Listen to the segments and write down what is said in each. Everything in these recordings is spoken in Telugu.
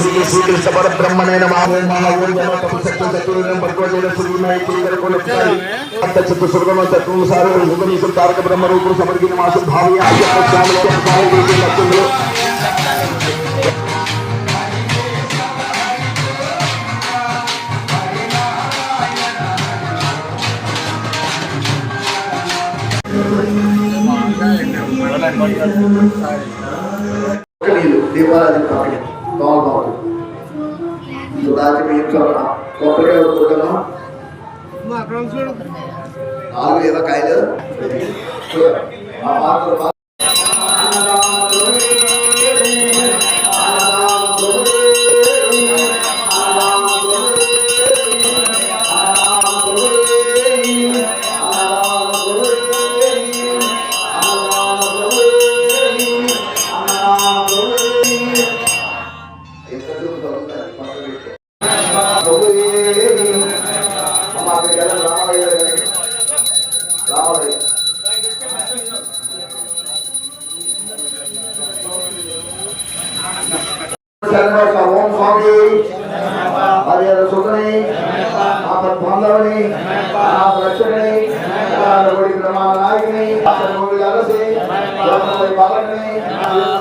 శ్రీ శ్రీకృష్ణ పరబ్రహ్మణే నమః ఓం మహా ఓం నమః తపస్సత్వ చతుర్యం భగవదేన శ్రీమై శ్రీకరకొలక్కాయి అంత చిత్త సుర్గమ తత్వం సారు ఉపనిషత్ తారక బ్రహ్మ రూపుడు సమర్పిత మాసు భావి ఆజ్ఞ బియ్యం చొప్పున కొబ్బరికాయ కొట్టడం నాలుగు ఏదో కాయలు. ఆ పాత్ర और ओम स्वामी हरिहर सुखने आपत बांधवने आप रक्षकने रघुड़ी ब्रह्मा नायकने गोविंद से बालक ने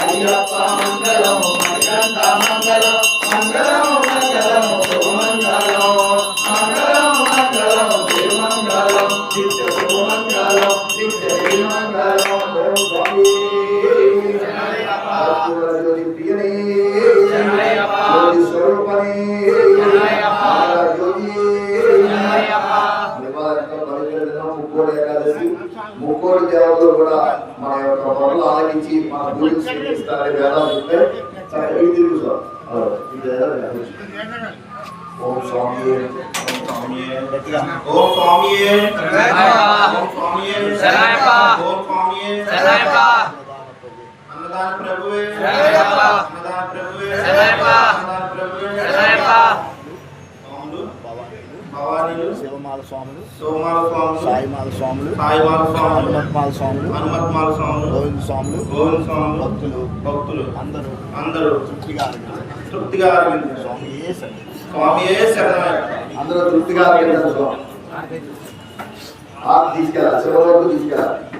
అయ్యప్ప మంగళం మణికంఠ మంగళం మంగళం మంగళం జ్యోతి ప్రియనే జ్యోతి స్వరూపనే జ్యోతి నివారణతో పవిత్రమైన ముక్కోడి ఏకాదశి ముక్కోడి దేవతలు కూడా మన యొక్క పనులు ఆలకించి మన పూజలు స్వీకరిస్తారని వేదాలు చెప్తే సరే ఇవి తిరుగు సార్ అలా, ఇది వేదాలు కాదు. ఓం స్వామి ఓం స్వామి ఓం స్వామి ఓం స్వామి శరణయ్యప్ప. ఓం స్వామి అన్నదాన ప్రభువే. అన్నదాన ప్రభువే. అన్నదాన ప్రభువే. శివమాల స్వాములు. సోమాల స్వాములు. సాయిమాల స్వాములు. సాయిమాల స్వాములు. హనుమత్మాల స్వాములు. హనుమత్మాల స్వాములు. గోవింద స్వాములు. గోవింద స్వాములు. భక్తులు. భక్తులు. అందరూ. అందరూ. తృప్తిగా. తృప్తిగా స్వామి ఏ సరే. స్వామియే శరణమయ్య అందరూ తృప్తిగా స్వామి తీసుకెళ్ళాలి. శివ వరకు తీసుకెళ్ళాలి.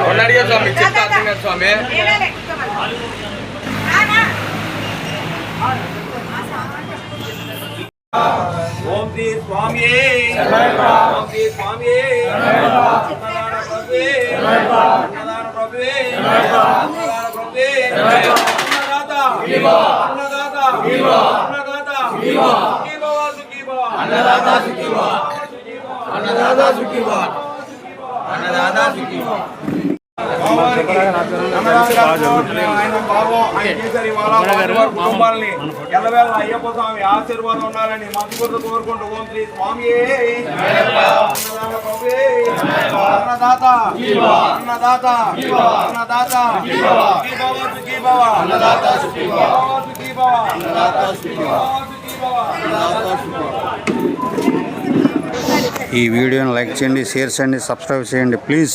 ಹೊನ್ನಾಡಿಯ ಸ್ವಾಮಿ ಚಿತ್ತಾಸಿಂಗ ಸ್ವಾಮಿ ಓಂ ಶ್ರೀ ಸ್ವಾಮಿಯೇ ಓಂ ಶ್ರೀ ಸ್ವಾಮಿಯೇ ಅನ್ನದಾನ ಪ್ರಭುವೇ ಅನ್ನದಾನ ಪ್ರಭುವೇ ಅನ್ನದಾನ ಪ್ರಭುವೇ ಅನ್ನದಾತ ಅನ್ನದಾತ ಅನ್ನದಾತ ಸುಖಿ ಭವ ಸುಖಿ ಭವ ಅನ್ನದಾತ ಸುಖಿ ಭವ ಅನ್ನದಾತ ಸುಖಿ ಭವ కుటుంబాలని ఎల్లవేళ అయ్యప్ప స్వామి ఆశీర్వాదం ఉండాలని మనస్ఫూర్తి కోరుకుంటూ ఓం శ్రీ స్వామి అన్నదాత అన్నదాత అన్నదాత అన్నదాత అన్నదాత అన్నదాత ఈ వీడియోని లైక్ చేయండి షేర్ చేయండి సబ్స్క్రైబ్ చేయండి. ప్లీజ్.